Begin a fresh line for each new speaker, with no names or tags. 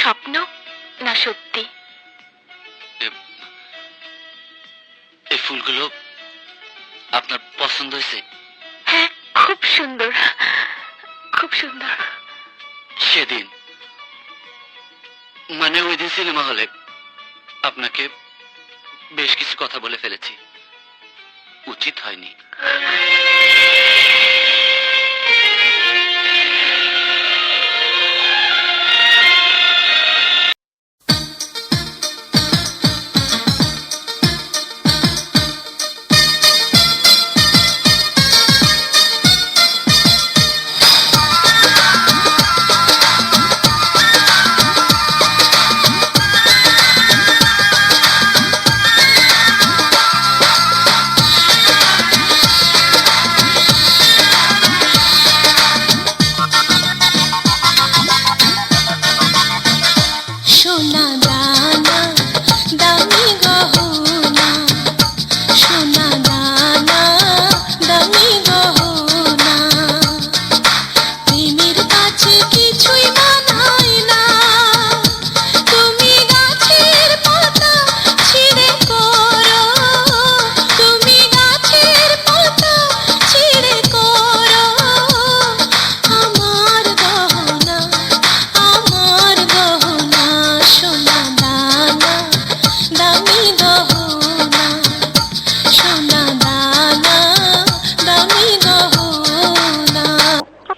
স্বপ্ন না সত্যি?
এই ফুলগুলো আপনার পছন্দ হয়েছে?
হ্যাঁ খুব সুন্দর। খুব সুন্দর।
সেদিন। মানে ওই দিন সিনেমা হলে আপনাকে বেশ কিছু কথা বলে ফেলেছি। উচিত হয়নি। সোনা